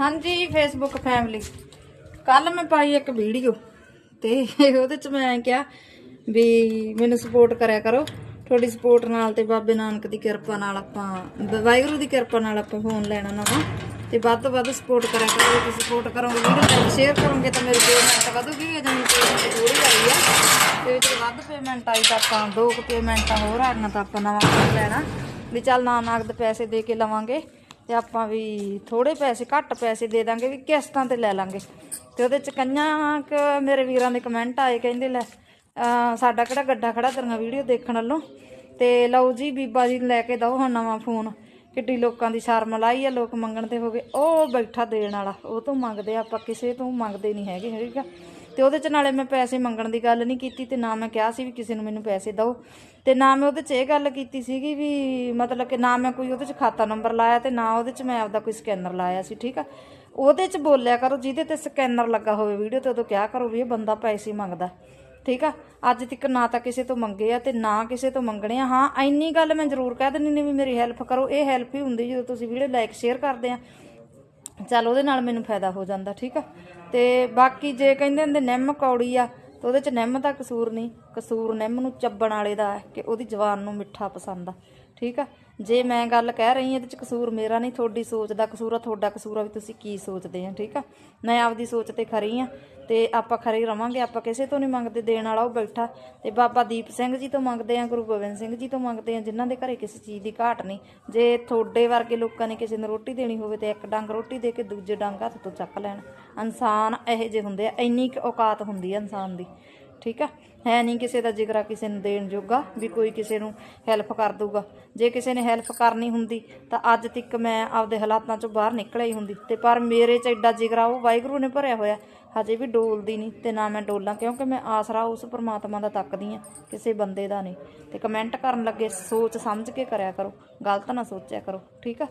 ਹਾਂਜੀ Facebook family ਕੱਲ ਮੈਂ ਪਾਈ ਇੱਕ ਵੀਡੀਓ ਤੇ ਉਹਦੇ ਚ ਮੈਂ ਕਿਹਾ ਵੀ ਮੈਨੂੰ ਸਪੋਰਟ ਕਰਿਆ ਕਰੋ। ਤੁਹਾਡੀ ਸਪੋਰਟ ਨਾਲ ਤੇ ਬਾਬੇ ਨਾਨਕ ਦੀ ਕਿਰਪਾ ਨਾਲ ਆਪਾਂ, ਵਾਹਿਗੁਰੂ ਦੀ ਕਿਰਪਾ ਨਾਲ ਆਪਾਂ ਫੋਨ ਲੈਣਾ ਨਵਾਂ ਤੇ ਵੱਧ ਤੋਂ ਵੱਧ ਸਪੋਰਟ ਕਰਿਆ ਕਰੋ। ਜੇ ਤੁਸੀਂ ਸਪੋਰਟ ਕਰੋਗੇ ਵੀਡੀਓ ਲਾਈਕ ਸ਼ੇਅਰ ਕਰੋਗੇ ਤਾਂ ਮੇਰੀ ਪੇਮੈਂਟ ਵਧੂਗੀ ਇਹ ਜਾਨੀ ਪੇਮੈਂਟ ਥੋੜੀ ਆਈ ਆ। ਤੇ ਜੇ ਵੱਧ ਪੇਮੈਂਟ ਆਈ ਤਾਂ ਆਪਾਂ ਦੋ ਕੁ ਪੇਮੈਂਟਾਂ ਹੋਰ ਆੜਨਾ ਤਾਂ ਆਪਾਂ ਨਵਾਂ ਫੋਨ ਲੈਣਾ। ਵੀ ਚੱਲ ਨਾ ਨਗਦ ਪੈਸੇ ਦੇ ਕੇ ਲਵਾਂਗੇ। ਤੇ ਆਪਾਂ ਵੀ ਥੋੜੇ ਪੈਸੇ, ਘੱਟ ਪੈਸੇ ਦੇ ਦਾਂਗੇ, ਵੀ ਕਿਸ਼ਤਾਂ ਤੇ ਲੈ ਲਾਂਗੇ। ਤੇ ਉਹਦੇ ਚ ਕਈਆਂ ਕ ਮੇਰੇ ਵੀਰਾਂ ਦੇ ਕਮੈਂਟ ਆਏ, ਕਹਿੰਦੇ ਲੈ ਸਾਡਾ ਕਿਹੜਾ ਗੱਡਾ ਖੜਾ ਤੇਰੀਆਂ ਵੀਡੀਓ ਦੇਖਣ ਵੱਲੋਂ? ਤੇ ਲਓ ਜੀ, ਬੀਬਾ ਜੀ ਲੈ ਕੇ ਦਓ ਹੁਣ ਨਵਾਂ ਫੋਨ ਕਿੱਡੀ ਲੋਕਾਂ ਦੀ ਸ਼ਰਮ ਲਾਈ ਆ, ਲੋਕ ਮੰਗਣ ਤੇ ਹੋ ਗਏ। ਉਹ ਬੈਠਾ ਦੇਣ ਵਾਲਾ, ਉਹ ਤੋਂ ਮੰਗਦੇ ਆਪਾਂ ਕਿਸੇ ਤੋਂ ਮੰਗਦੇ ਨਹੀਂ ਹੈਗੇ ਹੈਗਾ ਤੇ ਉਹਦੇ ਚ ਨਾਲੇ ਮੈਂ ਪੈਸੇ ਮੰਗਣ ਦੀ ਗੱਲ ਨਹੀਂ ਕੀਤੀ ਤੇ ਨਾ ਮੈਂ ਕਿਹਾ ਸੀ ਵੀ ਕਿਸੇ ਨੂੰ ਮੈਨੂੰ ਪੈਸੇ ਦਿਓ। ਤੇ ਨਾ ਮੈਂ ਉਹਦੇ ਚ ਇਹ ਗੱਲ ਕੀਤੀ ਸੀਗੀ ਵੀ ਮਤਲਬ ਕਿ ਨਾ ਮੈਂ ਕੋਈ ਉਹਦੇ ਚ ਖਾਤਾ ਨੰਬਰ ਲਾਇਆ ਤੇ ਨਾ ਉਹਦੇ ਚ ਮੈਂ ਆਪਦਾ ਕੋਈ ਸਕੈਨਰ ਲਾਇਆ ਸੀ, ਠੀਕ ਆ? ਉਹਦੇ ਚ ਬੋਲਿਆ ਕਰੋ, ਜਿਹਦੇ ਤੇ ਸਕੈਨਰ ਲੱਗਾ ਹੋਵੇ ਵੀਡੀਓ ਤੇ ਉਦੋਂ ਕਿਹਾ ਕਰੋ ਵੀ ਇਹ ਬੰਦਾ ਪੈਸੇ ਮੰਗਦਾ, ਠੀਕ ਆ? ਅੱਜ ਤੱਕ ਨਾ ਤਾਂ ਕਿਸੇ ਤੋਂ ਮੰਗੇ ਆ ਤੇ ਨਾ ਕਿਸੇ ਤੋਂ ਮੰਗਣੇ ਆ। ਹਾਂ, ਇੰਨੀ ਗੱਲ ਮੈਂ ਜ਼ਰੂਰ ਕਹਿ ਦਿੰਦੀ ਨੇ ਵੀ ਮੇਰੀ ਹੈਲਪ ਕਰੋ। ਇਹ ਹੈਲਪ ਹੀ ਹੁੰਦੀ ਜਦੋਂ ਤੁਸੀਂ ਵੀਡੀਓ ਲਾਈਕ ਸ਼ੇਅਰ ਕਰਦੇ ਆ। ਚੱਲ ਉਹਦੇ ਨਾਲ ਮੈਨੂੰ ਫਾਇਦਾ ਹੋ ਜਾਂਦਾ, ਠੀਕ ਆ? ਤੇ ਬਾਕੀ ਜੇ ਕਹਿੰਦੇ ਹੁੰਦੇ ਨਿੰਮ ਕੌੜੀ ਆ, ਤੇ ਉਹਦੇ ਚ ਨਿੰਮ ਦਾ ਕਸੂਰ ਨਹੀਂ। ਕਸੂਰ ਨਿੰਮ ਨੂੰ ਚੱਬਣ ਵਾਲੇ ਦਾ ਹੈ, ਕਿ ਉਹਦੀ ਜ਼ਬਾਨ ਨੂੰ ਮਿੱਠਾ ਪਸੰਦ ਆ। ਠੀਕ ਆ? ਜੇ ਮੈਂ ਗੱਲ ਕਹਿ ਰਹੀ ਹਾਂ, ਇਹਦੇ ਚ ਕਸੂਰ ਮੇਰਾ ਨਹੀਂ, ਤੁਹਾਡੀ ਸੋਚ ਦਾ ਕਸੂਰ ਆ, ਤੁਹਾਡਾ ਕਸੂਰ ਆ ਵੀ ਤੁਸੀਂ ਕੀ ਸੋਚਦੇ ਆ, ਠੀਕ ਆ? ਮੈਂ ਆਪਦੀ ਸੋਚ ਤੇ ਖਰੀ ਆ ਤੇ ਆਪਾਂ ਖਰੇ ਰਵਾਂਗੇ, ਆਪਾਂ ਕਿਸੇ ਤੋਂ ਨਹੀਂ ਮੰਗਦੇ, ਦੇਣ ਵਾਲਾ ਉਹ ਬੈਠਾ। ਤੇ ਬਾਬਾ ਦੀਪ ਸਿੰਘ ਜੀ ਤੋਂ ਮੰਗਦੇ ਆ, ਗੁਰੂ ਗੋਬਿੰਦ ਸਿੰਘ ਜੀ ਤੋਂ ਮੰਗਦੇ ਆ, ਜਿਨ੍ਹਾਂ ਦੇ ਘਰੇ ਕਿਸੇ ਚੀਜ਼ ਦੀ ਘਾਟ ਨਹੀਂ। ਜੇ ਤੁਹਾਡੇ ਵਰਗੇ ਲੋਕਾਂ ਨੇ ਕਿਸੇ ਨੂੰ ਰੋਟੀ ਦੇਣੀ ਹੋਵੇ ਤੇ ਇੱਕ ਡੰਗ ਰੋਟੀ ਦੇ ਕੇ ਦੂਜੇ ਡੰਗ ਹੱਥ ਤੋਂ ਚੱਕ ਲੈਣ। ਇਨਸਾਨ ਇਹੋ ਜਿਹੇ ਹੁੰਦੇ ਆ, ਇੰਨੀ ਕੁ ਔਕਾਤ ਹੁੰਦੀ ਆ ਇਨਸਾਨ ਦੀ। ਠੀਕ ਆ? ਹੈ ਨਹੀਂ ਕਿਸੇ ਦਾ ਜਿਗਰਾ ਕਿਸੇ ਨੂੰ ਦੇਣ ਜੋਗਾ ਵੀ ਕੋਈ ਕਿਸੇ ਨੂੰ ਹੈਲਪ ਕਰ ਦੂਗਾ ਜੇ ਕਿਸੇ ਨੇ ਹੈਲਪ ਕਰਨੀ ਹੁੰਦੀ ਤਾਂ ਅੱਜ ਤੱਕ ਮੈਂ ਆਪਦੇ ਹਾਲਾਤਾਂ ਚੋਂ ਬਾਹਰ ਨਿਕਲਿਆ ਹੀ ਹੁੰਦੀ। ਤੇ ਪਰ ਮੇਰੇ ਚ ਐਡਾ ਜਿਗਰਾ ਉਹ ਵਾਹਿਗੁਰੂ ਨੇ ਭਰਿਆ ਹੋਇਆ। ਹਜੇ ਵੀ ਡੋਲਦੀ ਨਹੀਂ ਤੇ ਨਾ ਮੈਂ ਡੋਲਾਂ ਕਿਉਂਕਿ ਮੈਂ ਆਸਰਾ ਉਸ ਪਰਮਾਤਮਾ ਦਾ ਤੱਕਦੀ ਆ ਕਿਸੇ ਬੰਦੇ ਦਾ ਨਹੀਂ। ਤੇ ਕਮੈਂਟ ਕਰਨ ਲੱਗੇ ਸੋਚ ਸਮਝ ਕੇ ਕਰਿਆ ਕਰੋ, ਗਲਤ ਨਾ ਸੋਚਿਆ ਕਰੋ, ਠੀਕ ਆ?